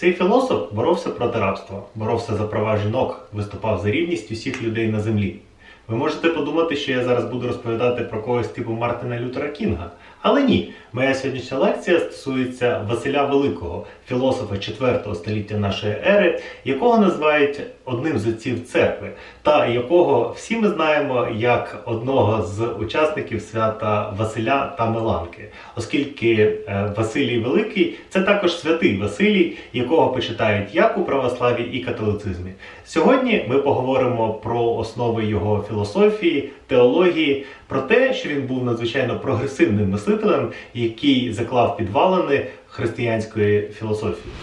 Цей філософ боровся проти рабства, боровся за права жінок, виступав за рівність усіх людей на землі. Ви можете подумати, що я зараз буду розповідати про когось типу Мартина Лютера Кінга. Але ні, моя сьогоднішня лекція стосується Василя Великого, філософа 4 століття нашої ери, якого називають одним з отців церкви, та якого всі ми знаємо як одного з учасників свята Василя та Меланки, оскільки е, Василій Великий це також святий Василій, якого почитають як у православі і католицизмі. Сьогодні ми поговоримо про основи його філософії, теології, про те, що він був надзвичайно прогресивним мислителем, який заклав підвалини християнської філософії.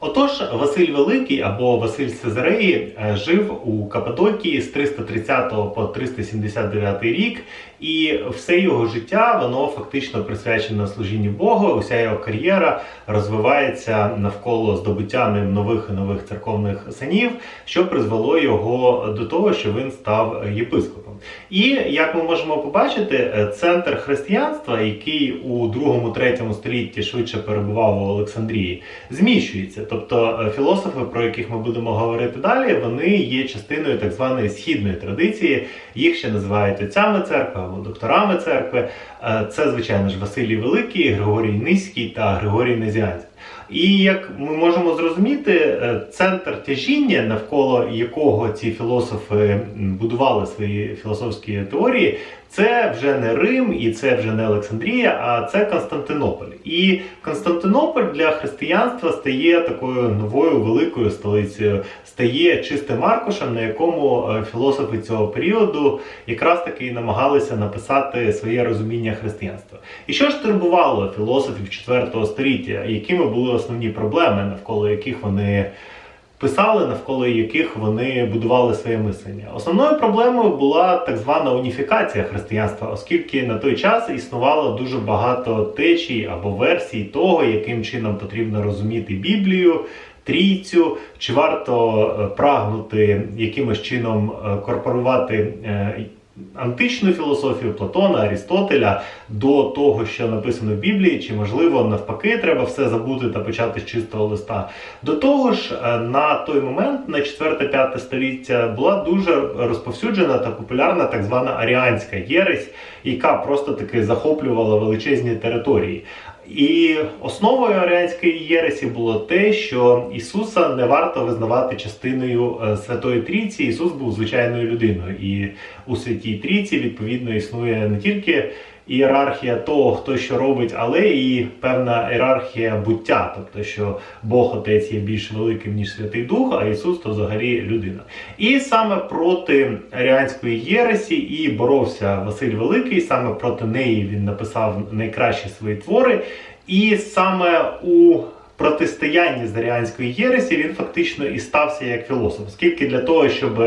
Отож, Василь Великий або Василь з Цезареї е, жив у Каппадокії з 330 по 379 рік, і все його життя воно фактично присвячено служінню Богу. Уся його кар'єра розвивається навколо здобуття ним нових і нових церковних синів, що призвело його до того, що він став єпископом. І як ми можемо побачити, е, центр християнства, який у 2-3 столітті швидше перебував у Олександрії, зміщується. Тобто е, філософи, про яких ми будемо говорити далі, вони є частиною так званої східної традиції. Їх ще називають отцями церкви або докторами церкви. Е, Це, звичайно ж, Василій Великий, Григорій Низький та Григорій Незіанський. І як ми можемо зрозуміти, е, центр тяжіння, навколо якого ці філософи будували свої філософські теорії, це вже не Рим і це вже не Олександрія, а це Константинополь. І Константинополь для християнства стає такою новою великою столицею, стає чистим аркушем, на якому е, філософи цього періоду якраз таки намагалися написати своє розуміння християнства. І що ж турбувало філософів 4 століття, якими були основні проблеми, навколо яких вони писали, навколо яких вони будували своє мислення. Основною проблемою була так звана уніфікація християнства, оскільки на той час існувало дуже багато течій або версій того, яким чином потрібно розуміти Біблію. Трійцю, чи варто е, прагнути якимось чином е, корпорувати е, античну філософію Платона, Арістотеля до того, що написано в Біблії, чи можливо навпаки треба все забути та почати з чистого листа. До того ж, е, на той момент, на 4-5 століття, була дуже розповсюджена та популярна так звана аріанська єресь, яка просто таки захоплювала величезні території. І основою аріанської єресі було те, що Ісуса не варто визнавати частиною е, Святої Трійці. Ісус був звичайною людиною, і у Святій Трійці відповідно існує не тільки ієрархія того, хто що робить, але і певна ієрархія буття, тобто що Бог Отець є більш великим ніж Святий Дух, а Ісус то взагалі людина. І саме проти аріанської єресі і боровся Василь Великий. Саме проти неї він написав найкращі свої твори. І саме у протистоянні з аріанської єресі він фактично і стався як філософ, оскільки для того, щоб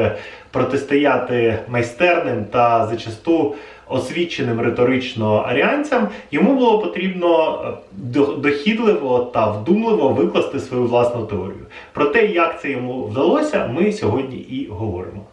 протистояти майстерним та зачасту освіченим риторично аріанцям, йому було потрібно е, дохідливо та вдумливо викласти свою власну теорію. Про те, як це йому вдалося, ми сьогодні і говоримо.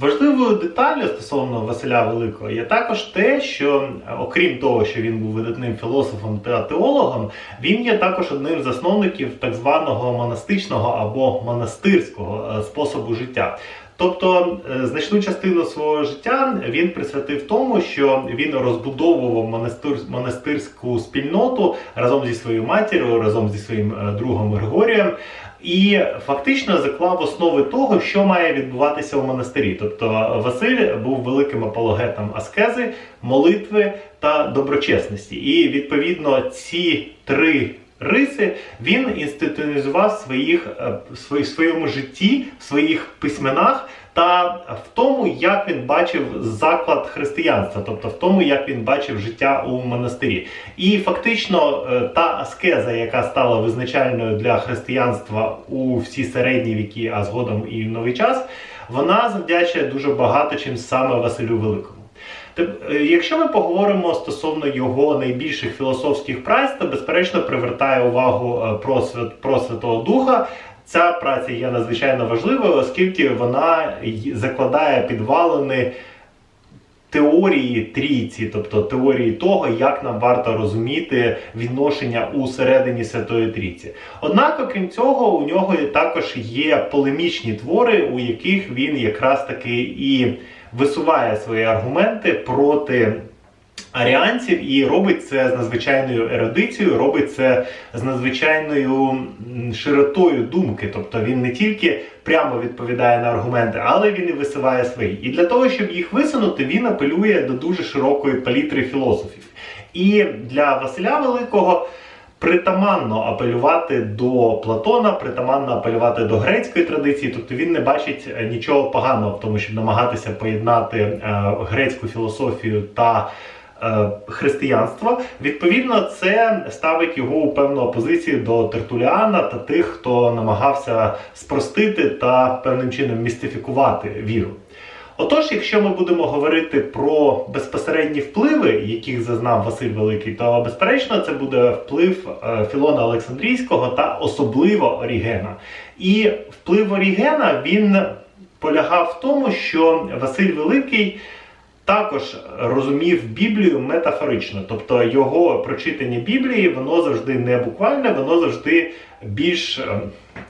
Важливою деталлю стосовно Василя Великого є також те, що е, окрім того, що він був видатним філософом та теологом, він є також одним з засновників так званого монастичного або монастирського е, способу життя. Тобто е, значну частину свого життя він присвятив тому, що він розбудовував монастир, монастирську спільноту разом зі своєю матір'ю, разом зі своїм другом Григорієм. І фактично заклав основи того, що має відбуватися у монастирі. Тобто Василь був великим апологетом аскези, молитви та доброчесності. І відповідно ці три риси він інституціонізував в своїх е, в своєму житті, в своїх письменах. Та в тому, як він бачив заклад християнства, тобто в тому, як він бачив життя у монастирі. І фактично е, та аскеза, яка стала визначальною для християнства у всі середні віки, а згодом і в новий час, вона завдячує дуже багато чим саме Василю Великому. Е, Якщо ми поговоримо стосовно його найбільших філософських праць, то безперечно привертає увагу е, про, свят- про Святого Духа. Ця праця є надзвичайно важливою, оскільки вона закладає підвалини теорії трійці, тобто теорії того, як нам варто розуміти відношення у середині Святої Трійці. Однак, окрім цього, у нього також є полемічні твори, у яких він якраз таки і висуває свої аргументи проти. Аріанців і робить це з надзвичайною ерудицією, робить це з надзвичайною широтою думки. Тобто він не тільки прямо відповідає на аргументи, але він і висуває свої. І для того, щоб їх висунути, він апелює до дуже широкої палітри філософів. І для Василя Великого притаманно апелювати до Платона, притаманно апелювати до грецької традиції, тобто він не бачить е, нічого поганого в тому, щоб намагатися поєднати е, грецьку філософію та е, християнство. Відповідно, це ставить його у певну опозицію до Тертуліана та тих, хто намагався спростити та певним чином містифікувати віру. Отож, якщо ми будемо говорити про безпосередні впливи, яких зазнав Василь Великий, то безперечно це буде вплив е, Філона Олександрійського та особливо Орігена. І вплив Орігена він полягав в тому, що Василь Великий також розумів Біблію метафорично, тобто його прочитання Біблії воно завжди не буквальне, воно завжди більш е,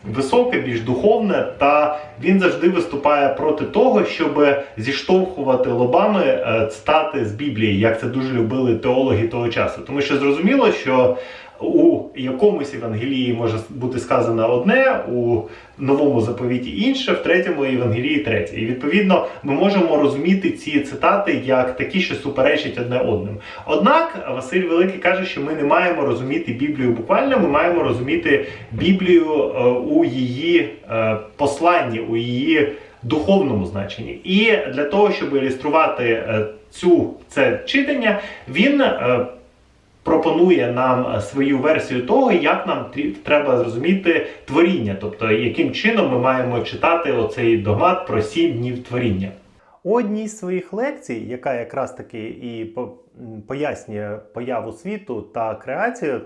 високе, більш духовне, та він завжди виступає проти того, щоб зіштовхувати лобами е, цитати з Біблії, як це дуже любили теологи того часу. Тому що зрозуміло, що у якомусь Євангелії може бути сказано одне, у новому заповіті інше, в третьому Євангелії третє. І відповідно ми можемо розуміти ці цитати як такі, що суперечать одне одним. Однак Василь Великий каже, що ми не маємо розуміти Біблію буквально, ми маємо розуміти Біблію е, у її е, посланні, у її духовному значенні. І для того, щоб ілюструвати е, цю це читання, він е, пропонує нам свою версію того, як нам треба зрозуміти творіння, тобто яким чином ми маємо читати оцей догмат про сім днів творіння. У одній з своїх лекцій, яка якраз таки і пояснює появу світу та креацію,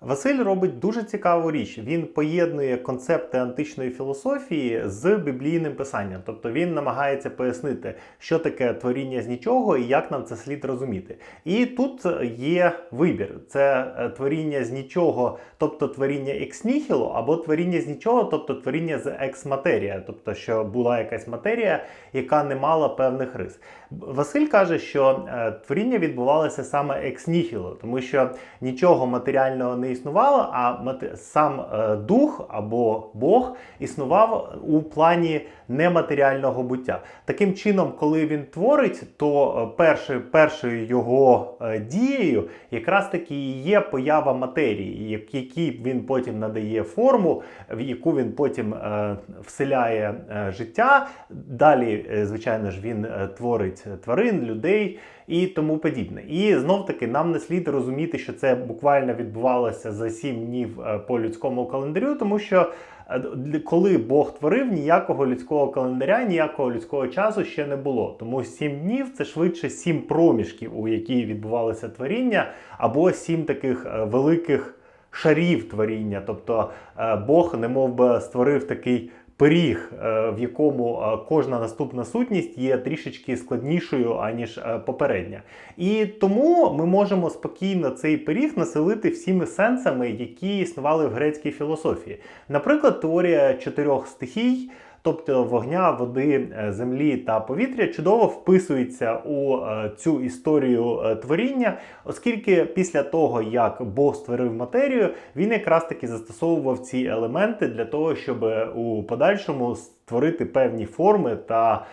Василь робить дуже цікаву річ. Він поєднує концепти античної філософії з біблійним писанням. Тобто він намагається пояснити, що таке творіння з нічого і як нам це слід розуміти. І тут є вибір: це е, творіння з нічого, тобто творіння екс нihilo, або творіння з нічого, тобто творіння з екс матерія, тобто що була якась матерія, яка не мала певних рис. Василь каже, що е, творіння відбувалося саме екс nihilo, тому що нічого матеріального не існувало, а сам е, дух або Бог існував у плані нематеріального буття. Таким чином, коли він творить, то е, першою, першою його е, дією якраз таки і є поява матерії, якій він потім надає форму, в яку він потім вселяє життя. Далі, звичайно ж, він творить тварин, людей і тому подібне. І знов таки нам не слід розуміти, що це буквально відбувалося за сім днів е, по людському календарю, тому що е, коли Бог творив, ніякого людського календаря, ніякого людського часу ще не було. Тому сім днів це швидше сім проміжків, у які відбувалося творіння, або сім таких е, великих шарів творіння. Тобто Бог немов би створив такий пиріг, е, в якому е, кожна наступна сутність є трішечки складнішою, аніж е, попередня. І тому ми можемо спокійно цей пиріг населити всіми сенсами, які існували в грецькій філософії. Наприклад, теорія чотирьох стихій. Тобто вогня, води, е, землі та повітря чудово вписується у е, цю історію е, творіння, оскільки після того, як Бог створив матерію, він якраз таки застосовував ці елементи для того, щоб у подальшому створити певні форми та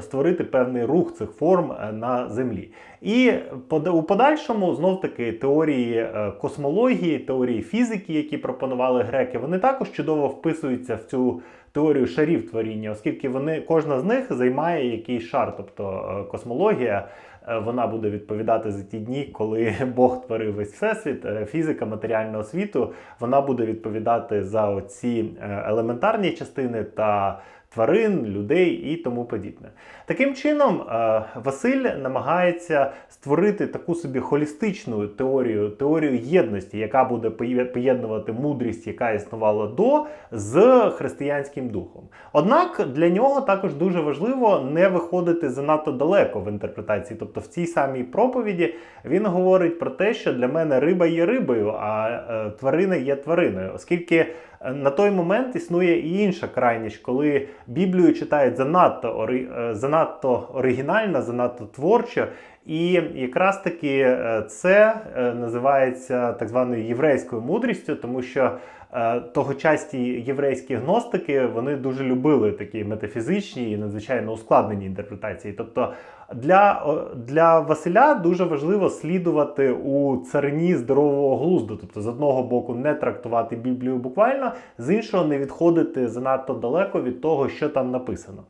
створити певний рух цих форм е, на землі. І у подальшому знов таки теорії е, космології, теорії фізики, які пропонували греки, вони також чудово вписуються в цю теорію шарів творіння, оскільки вони кожна з них займає якийсь шар, тобто е, космологія. Вона буде відповідати за ті дні, коли Бог творив весь всесвіт, фізика матеріального світу. Вона буде відповідати за ці елементарні частини та тварин, людей і тому подібне. Таким чином, е, Василь намагається створити таку собі холістичну теорію, теорію єдності, яка буде поєднувати мудрість, яка існувала до, з християнським духом. Однак для нього також дуже важливо не виходити занадто далеко в інтерпретації. Тобто в цій самій проповіді він говорить про те, що для мене риба є рибою, а е, тварина є твариною, оскільки. Е, на той момент існує і інша крайність, коли Біблію читають занадто е, занадто оригінально, занадто творчо. І якраз таки е, це називається так званою єврейською мудрістю, тому що тогочасні єврейські гностики вони дуже любили такі метафізичні і надзвичайно ускладнені інтерпретації. Тобто для для Василя дуже важливо слідувати у царині здорового глузду, тобто з одного боку не трактувати Біблію буквально, з іншого не відходити занадто далеко від того, що там написано.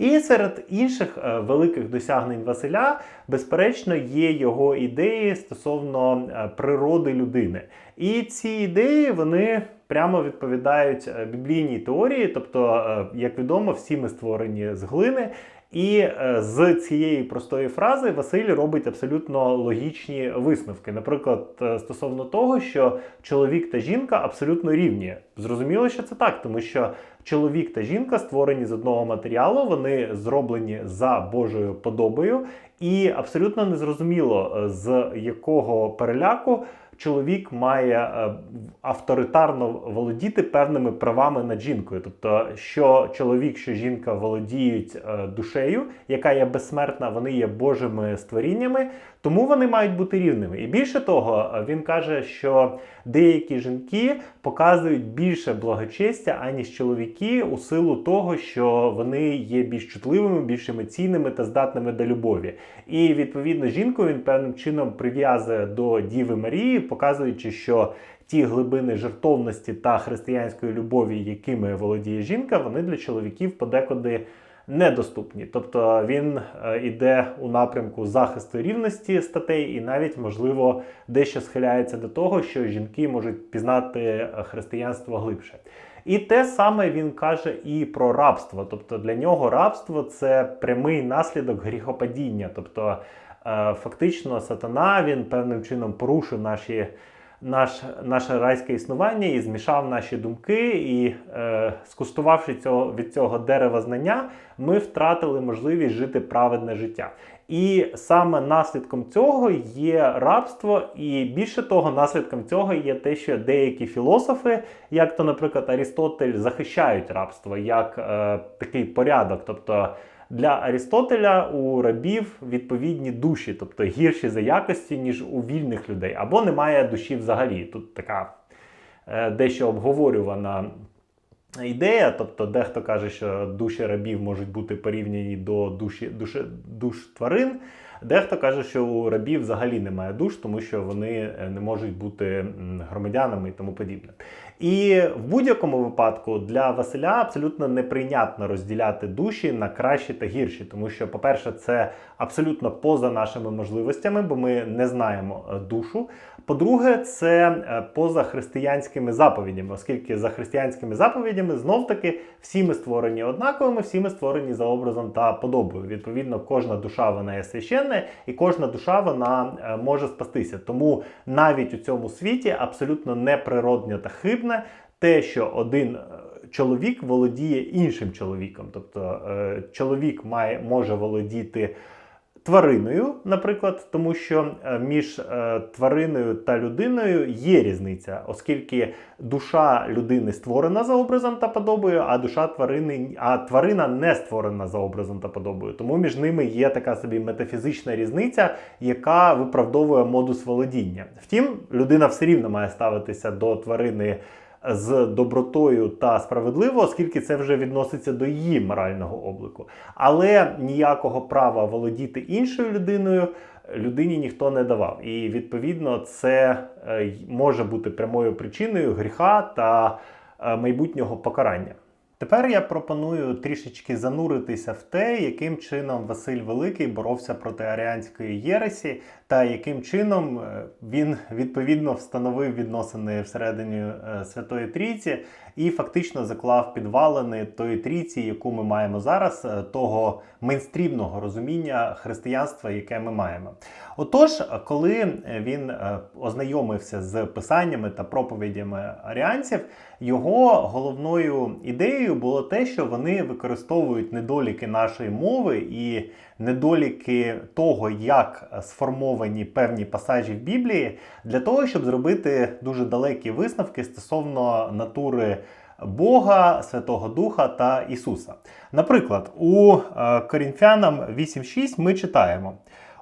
І серед інших е, великих досягнень Василя, безперечно, є його ідеї стосовно е, природи людини. І ці ідеї вони прямо відповідають е, біблійній теорії, тобто, як відомо, всі ми створені з глини. І з цієї простої фрази Василь робить абсолютно логічні висновки. Наприклад, стосовно того, що чоловік та жінка абсолютно рівні. Зрозуміло, що це так, тому що чоловік та жінка створені з одного матеріалу, вони зроблені за Божою подобою, і абсолютно незрозуміло, е, з якого переляку чоловік має е, авторитарно володіти певними правами над жінкою. Тобто, що чоловік, що жінка володіють е, душею, яка є безсмертна, вони є Божими створіннями, тому вони мають бути рівними. І більше того, е, він каже, що деякі жінки показують більше благочестя, аніж чоловіки, у силу того, що вони є більш чутливими, більш емоційними та здатними до любові. І відповідно жінку він певним чином прив'язує до Діви Марії, показуючи, що ті глибини жертовності та християнської любові, якими володіє жінка, вони для чоловіків подекуди недоступні. Тобто він е, у напрямку захисту рівності статей, і навіть, можливо, дещо схиляється до того, що жінки можуть пізнати е, християнство глибше. І те саме він каже і про рабство. Тобто для нього рабство це прямий наслідок гріхопадіння. Тобто, фактично, сатана він певним чином порушив наші наш, наше райське існування і змішав наші думки, і е, скуштувавши цього, від цього дерева знання, ми втратили можливість жити праведне життя. І саме наслідком цього є рабство, і більше того, наслідком цього є те, що деякі філософи, як то, наприклад, Арістотель, захищають рабство як е, такий порядок. тобто для Арістотеля у рабів відповідні душі, тобто гірші за якості, ніж у вільних людей, або немає душі взагалі. Тут така е, дещо обговорювана ідея. Тобто, дехто каже, що душі рабів можуть бути порівняні до душі, душі, душ тварин. Дехто каже, що у рабів взагалі немає душ, тому що вони е, не можуть бути громадянами і тому подібне. І в будь-якому випадку для Василя абсолютно неприйнятно розділяти душі на кращі та гірші, тому що, по-перше, це абсолютно поза нашими можливостями, бо ми не знаємо е, душу. По-друге, це е, поза християнськими заповідями, оскільки за християнськими заповідями знов-таки всі ми створені однаковими, всі ми створені за образом та подобою. Відповідно, кожна душа вона є священна, і кожна душа вона е, може спастися. Тому навіть у цьому світі абсолютно неприродне та хибне те, що один. Е, чоловік володіє іншим чоловіком, тобто чоловік має може володіти твариною, наприклад, тому що е, між е, твариною та людиною є різниця, оскільки душа людини створена за образом та подобою, а душа тварини, а тварина не створена за образом та подобою. Тому між ними є така собі метафізична різниця, яка виправдовує модус володіння. Втім, людина все рівно має ставитися до тварини з добротою та справедливо, оскільки це вже відноситься до її морального облику. Але ніякого права володіти іншою людиною людині ніхто не давав. І відповідно це е, може бути прямою причиною гріха та е, майбутнього покарання. Тепер я пропоную трішечки зануритися в те, яким чином Василь Великий боровся проти аріанської єресі, та яким чином е, він відповідно встановив відносини всередині е, Святої Трійці і фактично заклав підвалини тої трійці, яку ми маємо зараз, е, того мейнстрімного розуміння християнства, яке ми маємо. Отож, коли він е, ознайомився з писаннями та проповідями аріанців, його головною ідеєю було те, що вони використовують недоліки нашої мови і недоліки того, як сформовані певні пасажі в Біблії, для того, щоб зробити дуже далекі висновки стосовно натури. Бога, Святого Духа та Ісуса. Наприклад, у е, Корінфянам 8.6 ми читаємо: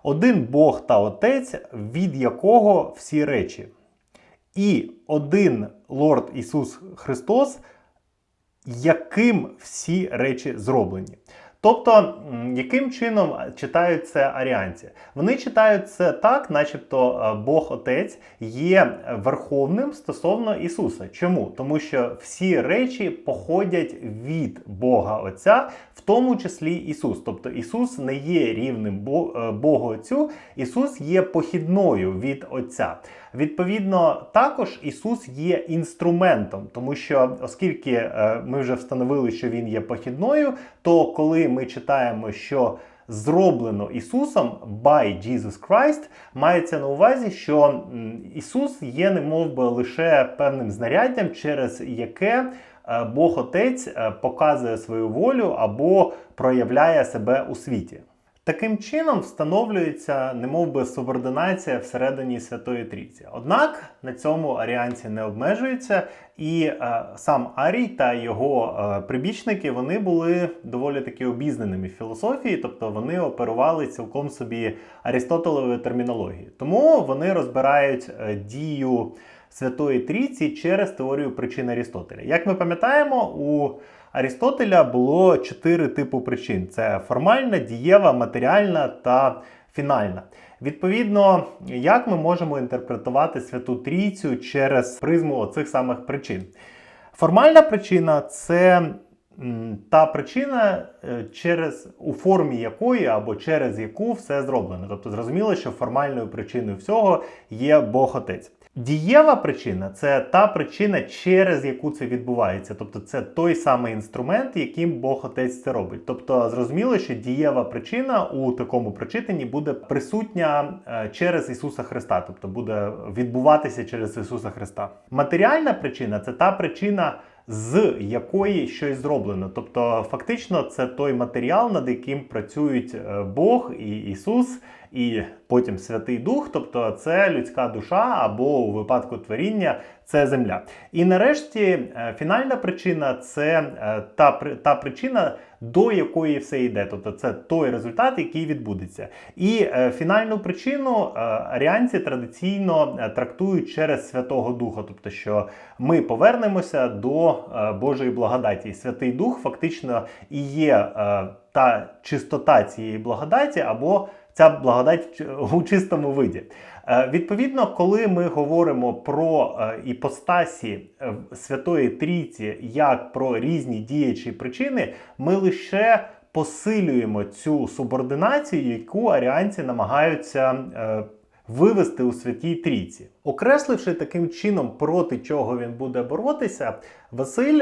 один Бог та Отець, від якого всі речі, і один Лорд Ісус Христос, яким всі речі зроблені. Тобто, яким чином читають це аріанці? Вони читають це так, начебто е, Бог Отець є верховним стосовно Ісуса. Чому? Тому що всі речі походять від Бога Отця, в тому числі Ісус. Тобто Ісус не є рівним е, Богу Отцю, Ісус є похідною від Отця. Відповідно, також Ісус є інструментом, тому що оскільки е, ми вже встановили, що Він є похідною, то коли ми читаємо, що зроблено Ісусом by Jesus Christ, мається на увазі, що Ісус є немов би лише певним знаряддям, через яке е, Бог Отець е, показує свою волю або проявляє себе у світі. Таким чином встановлюється немовби субординація всередині Святої Трійці. Однак на цьому аріанці не обмежуються, і е, сам Арій та його е, прибічники вони були доволі таки обізнаними в філософії, тобто вони оперували цілком собі Арістотелевою термінологією. Тому вони розбирають е, дію Святої Трійці через теорію причин Арістотеля. Як ми пам'ятаємо, у Арістотеля було чотири типи причин: це формальна, дієва, матеріальна та фінальна. Відповідно, як ми можемо інтерпретувати Святу Трійцю через призму оцих самих причин? Формальна причина це та причина, е, через у формі якої або через яку все зроблено. Тобто зрозуміло, що формальною причиною всього є Бог Отець. Дієва причина це та причина, через яку це відбувається. Тобто це той самий інструмент, яким Бог Отець це робить. Тобто, зрозуміло, що дієва причина у такому прочитанні буде присутня е, через Ісуса Христа, тобто буде відбуватися через Ісуса Христа. Матеріальна причина це та причина. З якої щось зроблено, тобто фактично це той матеріал, над яким працюють е, Бог і Ісус, і потім Святий Дух, тобто це людська душа, або у випадку творіння це земля. І нарешті е, фінальна причина це е, та, та причина, до якої все йде. Тобто це той результат, який відбудеться. І е, фінальну причину аріанці традиційно трактують через Святого Духа, тобто, що ми повернемося до Божої благодаті. Святий Дух фактично і є та чистота цієї благодаті, або ця благодать у чистому виді. Е, Відповідно, коли ми говоримо про е, іпостасі е, Святої Трійці як про різні діячі причини, ми лише посилюємо цю субординацію, яку аріанці намагаються вивести у святій трійці. Окресливши таким чином, проти чого він буде боротися, Василь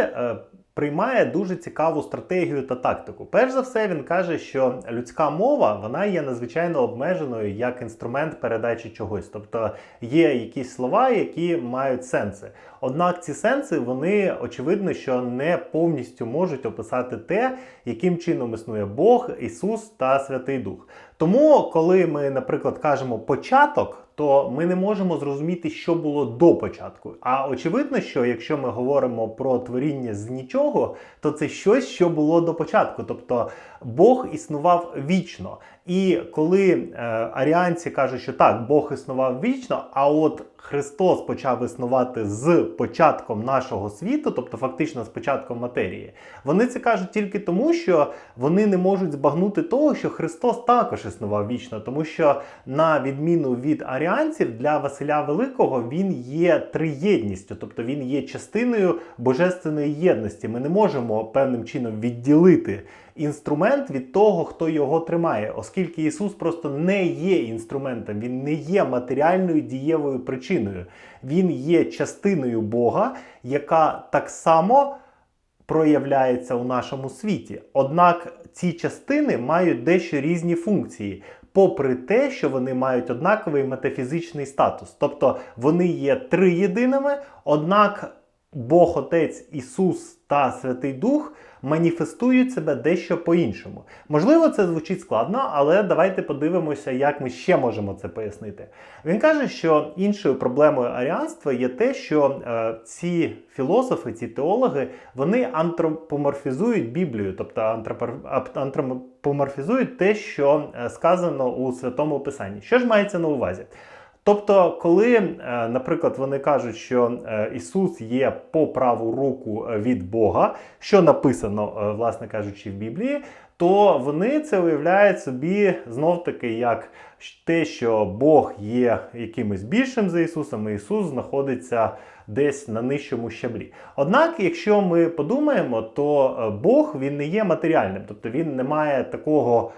приймає дуже цікаву стратегію та тактику. Перш за все, він каже, що людська мова вона є надзвичайно обмеженою як інструмент передачі чогось. Тобто є якісь слова, які мають сенси. Однак ці сенси вони очевидно, що не повністю можуть описати те, яким чином існує Бог, Ісус та Святий Дух. Тому, коли ми, наприклад, кажемо початок, то ми не можемо зрозуміти, що було до початку. А очевидно, що якщо ми говоримо про творіння з нічого, то це щось, що було до початку. Тобто Бог існував вічно. І коли е, аріанці кажуть, що так, Бог існував вічно, а от Христос почав існувати з початком нашого світу, тобто фактично з початком матерії, вони це кажуть тільки тому, що вони не можуть збагнути того, що Христос також існував вічно, тому що на відміну від аріанців, для Василя Великого він є триєдністю, тобто він є частиною божественної єдності. Ми не можемо певним чином відділити інструмент від того, хто його тримає, оскільки Ісус просто не є інструментом, він не є матеріальною дієвою причиною. Він є частиною Бога, яка так само проявляється у нашому світі. Однак ці частини мають дещо різні функції. Попри те, що вони мають однаковий метафізичний статус, тобто вони є триєдиними, однак Бог Отець, Ісус та Святий Дух маніфестують себе дещо по-іншому. Можливо, це звучить складно, але давайте подивимося, як ми ще можемо це пояснити. Він каже, що іншою проблемою аріанства є те, що е, ці філософи, ці теологи, вони антропоморфізують Біблію, тобто антропоморфізують те, що е, сказано у Святому Писанні. Що ж мається на увазі? Тобто, коли, е, наприклад, вони кажуть, що е, Ісус є по праву руку е, від Бога, що написано, власне кажучи, в Біблії, то вони це уявляють собі знов-таки як те, що Бог є якимось більшим за Ісусом, і Ісус знаходиться десь на нижчому щаблі. Однак, якщо ми подумаємо, то Бог він не є матеріальним, тобто він не має такого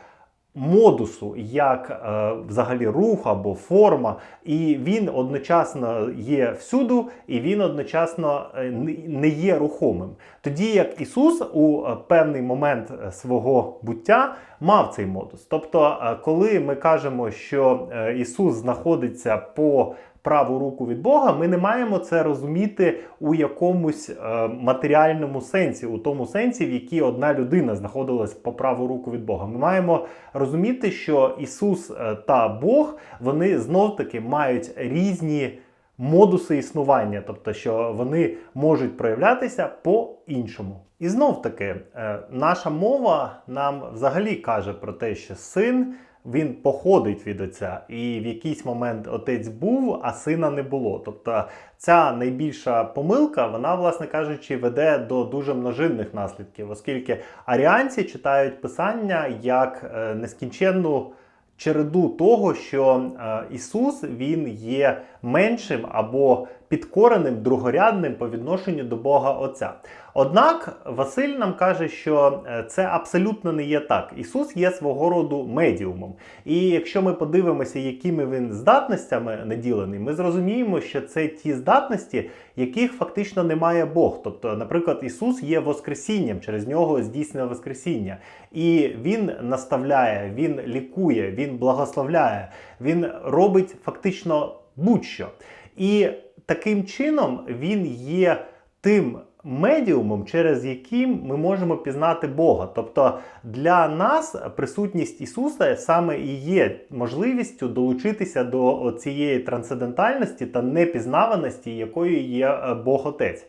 модусу, як е, взагалі рух або форма, і він одночасно є всюду, і він одночасно е, не- є рухомим. Тоді як Ісус у е, певний момент е, свого буття мав цей модус. Тобто, коли ми кажемо, що Ісус знаходиться по праву руку від Бога, ми не маємо це розуміти у якомусь е, матеріальному сенсі, у тому сенсі, в якій одна людина знаходилась по праву руку від Бога. Ми маємо розуміти, що Ісус е, та Бог вони знов таки мають різні модуси існування, тобто, що вони можуть проявлятися по-іншому. І знов таки, е, наша мова нам взагалі каже про те, що син він походить від отця, і в якийсь момент отець був, а сина не було. Тобто ця найбільша помилка, вона, власне кажучи, веде до дуже множинних наслідків, оскільки аріанці читають писання як е, нескінченну череду того, що е, Ісус він є меншим або підкореним, другорядним по відношенню до Бога Отця. Однак Василь нам каже, що е, це абсолютно не є так. Ісус є свого роду медіумом. І якщо ми подивимося, якими він здатностями наділений, ми зрозуміємо, що це ті здатності, яких фактично немає Бог. Тобто, наприклад, Ісус є Воскресінням, через нього здійснено Воскресіння. І Він наставляє, Він лікує, Він благословляє, Він робить фактично будь-що. І таким чином він є тим медіумом, через яким ми можемо пізнати Бога. Тобто для нас присутність Ісуса саме і є можливістю долучитися до цієї трансцендентальності та непізнаваності, якою є е, Бог Отець.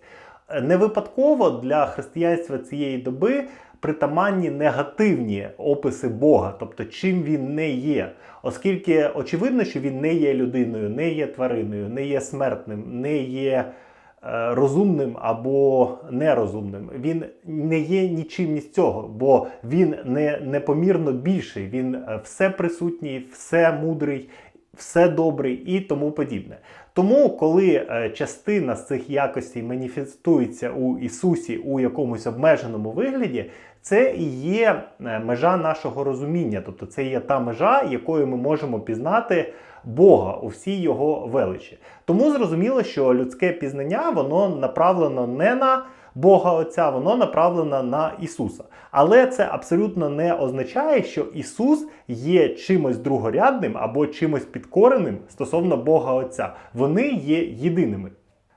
Не випадково для християнства цієї доби притаманні негативні описи Бога, тобто чим він не є. Оскільки очевидно, що він не є людиною, не є твариною, не є смертним, не є е, розумним або нерозумним. Він не є нічим із цього, бо він не непомірно більший, він е, все присутній, все мудрий, все добрий і тому подібне. Тому, коли е, частина з цих якостей маніфестується у Ісусі у якомусь обмеженому вигляді, це і є е, межа нашого розуміння, тобто це є та межа, якою ми можемо пізнати Бога у всій його величі. Тому зрозуміло, що людське пізнання воно направлено не на Бога Отця, воно направлено на Ісуса. Але це абсолютно не означає, що Ісус є чимось другорядним або чимось підкореним стосовно Бога Отця. Вони є єдиними.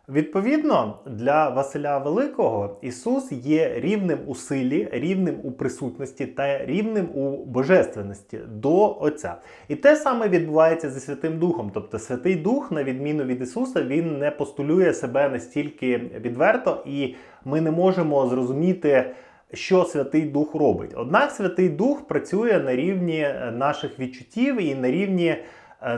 Відповідно, для Василя Великого Ісус є рівним у силі, рівним у присутності та рівним у божественності до Отця. І те саме відбувається зі Святим Духом. Тобто Святий Дух, на відміну від Ісуса, він не постулює себе настільки відверто, і ми не можемо зрозуміти. Що Святий Дух робить? Однак Святий Дух працює на рівні наших відчуттів і на рівні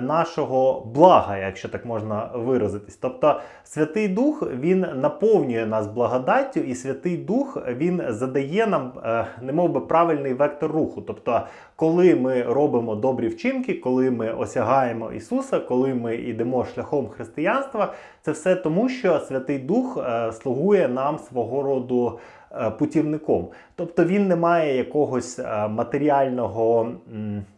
нашого блага, якщо так можна виразитись. Тобто Святий Дух він наповнює нас благодаттю, і Святий Дух він задає нам е, немов би правильний вектор руху. Тобто, коли ми робимо добрі вчинки, коли ми осягаємо Ісуса, коли ми йдемо шляхом християнства, це все тому, що Святий Дух е, слугує нам свого роду е, путівником. Тобто він не має якогось е, матеріального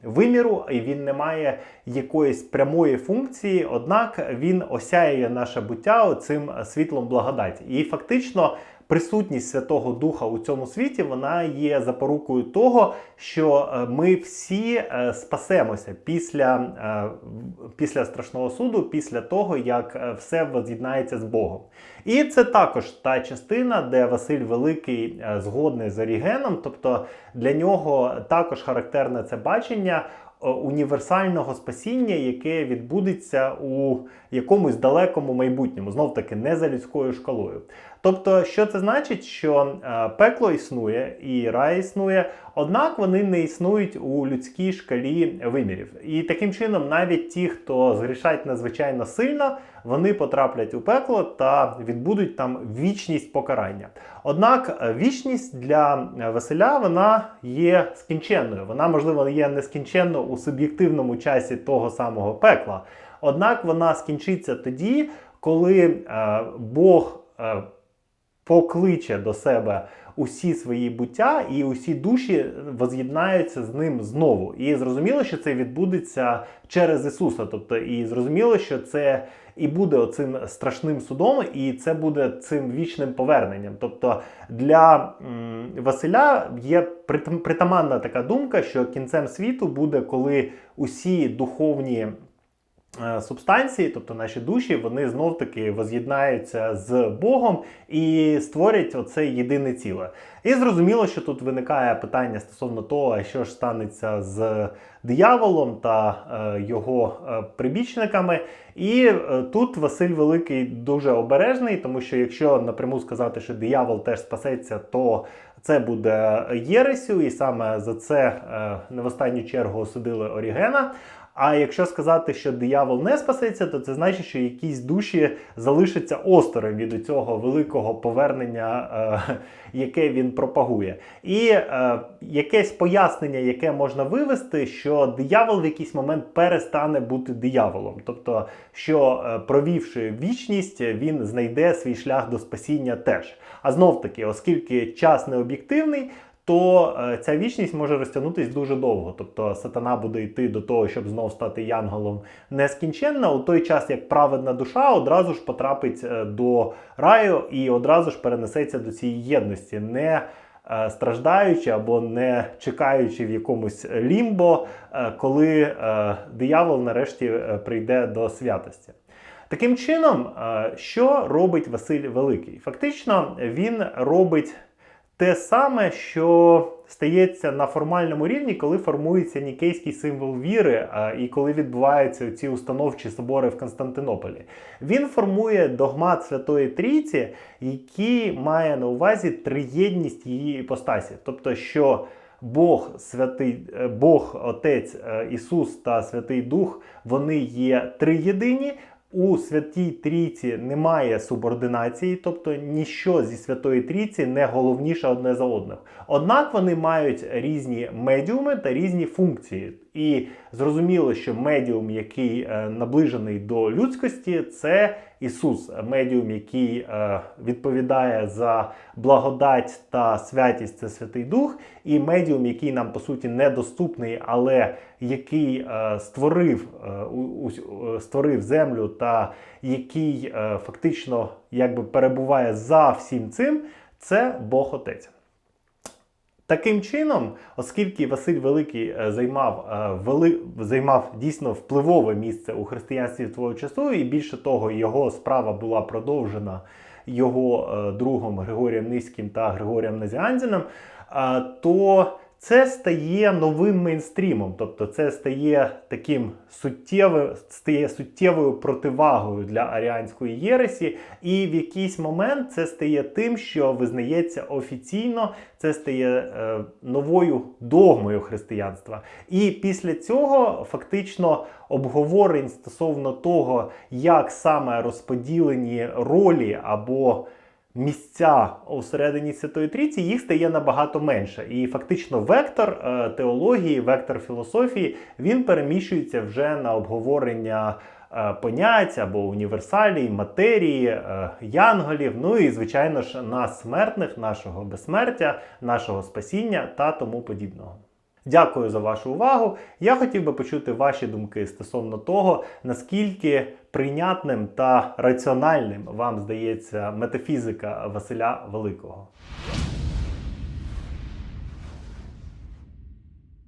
виміру, і він не має якоїсь прямої функції, однак він осяє наше буття цим світлом благодаті. І фактично. Присутність Святого Духа у цьому світі вона є запорукою того, що е, ми всі е, спасемося після, е, після страшного суду, після того, як все воз'єднається з Богом. І це також та частина, де Василь Великий згодний з Орігеном, тобто для нього також характерне це бачення універсального спасіння, яке відбудеться у якомусь далекому майбутньому, знов таки не за людською шкалою. Тобто, що це значить, що е, пекло існує і рай існує, однак вони не існують у людській шкалі вимірів. І таким чином, навіть ті, хто згрішать надзвичайно сильно, вони потраплять у пекло та відбудуть там вічність покарання. Однак е, вічність для е, Василя вона є скінченною. Вона, можливо, є нескінченно у суб'єктивному часі того самого пекла. Однак вона скінчиться тоді, коли е, Бог е, покличе до себе усі свої буття, і усі душі воз'єднаються з ним знову. І зрозуміло, що це відбудеться через Ісуса. Тобто, і зрозуміло, що це і буде оцим страшним судом, і це буде цим вічним поверненням. Тобто для м, Василя є притаманна така думка, що кінцем світу буде, коли усі духовні субстанції, тобто наші душі, вони знов таки воз'єднаються з Богом і створять оце єдине ціле. І зрозуміло, що тут виникає питання стосовно того, що ж станеться з дияволом та е, його е, прибічниками. І е, тут Василь Великий дуже обережний, тому що якщо напряму сказати, що диявол теж спасеться, то це буде єресю, і саме за це е, не в останню чергу осудили Орігена. А якщо сказати, що диявол не спасеться, то це значить, що якісь душі залишаться осторонь від цього великого повернення, е, яке він пропагує. І е, якесь пояснення, яке можна вивести, що диявол в якийсь момент перестане бути дияволом. Тобто, що е, провівши вічність, він знайде свій шлях до спасіння теж. А знов таки, оскільки час не об'єктивний, то е, ця вічність може розтягнутися дуже довго. Тобто сатана буде йти до того, щоб знов стати янголом нескінченно, у той час як праведна душа одразу ж потрапить е, до раю і одразу ж перенесеться до цієї єдності, не е, страждаючи або не чекаючи в якомусь лімбо, коли диявол нарешті прийде до святості. Таким чином, що робить Василь Великий? Фактично, він робить те саме, що стається на формальному рівні, коли формується нікейський символ віри а, і коли відбуваються ці установчі собори в Константинополі. Він формує догмат Святої Трійці, який має на увазі триєдність її іпостасі. Тобто, що Бог, святий, е, Бог, Отець, е, Ісус та Святий Дух, вони є триєдині. У Святій Трійці немає субординації, тобто ніщо зі Святої Трійці не головніше одне за одних. Однак вони мають різні медіуми та різні функції. І зрозуміло, що медіум, який е, наближений до людськості, це Ісус, медіум, який е, відповідає за благодать та святість, це Святий Дух, і медіум, який нам по суті недоступний, але який е, створив, створив землю та який фактично якби перебуває за всім цим, це Бог Отець. Таким чином, оскільки Василь Великий е, займав, е, вели, займав дійсно впливове місце у християнстві твого часу, і більше того, його справа була продовжена його е, другом Григорієм Низьким та Григорієм Назіанзіном, то це стає новим мейнстрімом, тобто це стає таким суттєвим, стає суттєвою противагою для аріанської єресі, і в якийсь момент це стає тим, що визнається офіційно, це стає е, новою догмою християнства. І після цього фактично обговорень стосовно того, як саме розподілені ролі або місця усередині Святої Трійці, їх стає набагато менше. І фактично вектор е, теології, вектор філософії, він переміщується вже на обговорення е, понять або універсалій, матерії, е, янголів, ну і, звичайно ж, нас смертних, нашого безсмертя, нашого спасіння та тому подібного. Дякую за вашу увагу. Я хотів би почути ваші думки стосовно того, наскільки прийнятним та раціональним вам здається метафізика Василя Великого.